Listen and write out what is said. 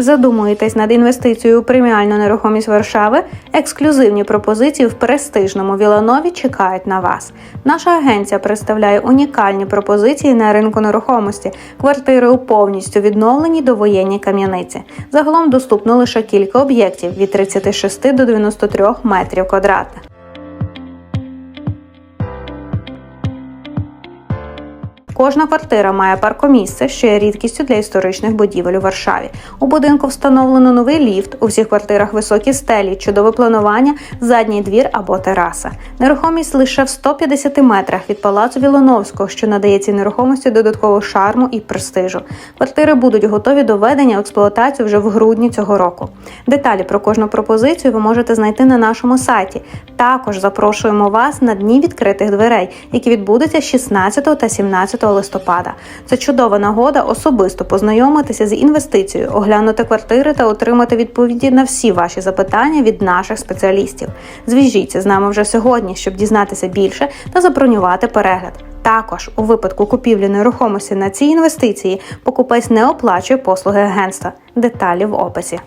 Задумуєтесь над інвестицією у преміальну нерухомість Варшави? Ексклюзивні пропозиції в престижному Віланові чекають на вас. Наша агенція представляє унікальні пропозиції на ринку нерухомості, квартири у повністю відновленій довоєнній кам'яниці. Загалом доступно лише кілька об'єктів від 36 до 93 метрів квадратних. Кожна квартира має паркомісце, що є рідкістю для історичних будівель у Варшаві. У будинку встановлено новий ліфт. У всіх квартирах високі стелі, чудове планування, задній двір або тераса. Нерухомість лише в 150 метрах від палацу Вілоновського, що надає цій нерухомості додаткового шарму і престижу. Квартири будуть готові до введення в експлуатацію вже в грудні цього року. Деталі про кожну пропозицію ви можете знайти на нашому сайті. Також запрошуємо вас на дні відкритих дверей, які відбудуться 16 та 17 листопада. Це чудова нагода особисто познайомитися з інвестицією, оглянути квартири та отримати відповіді на всі ваші запитання від наших спеціалістів. Зв'яжіться з нами вже сьогодні, щоб дізнатися більше та забронювати перегляд. Також у випадку купівлі нерухомості на ці інвестиції покупець не оплачує послуги агентства. Деталі в описі.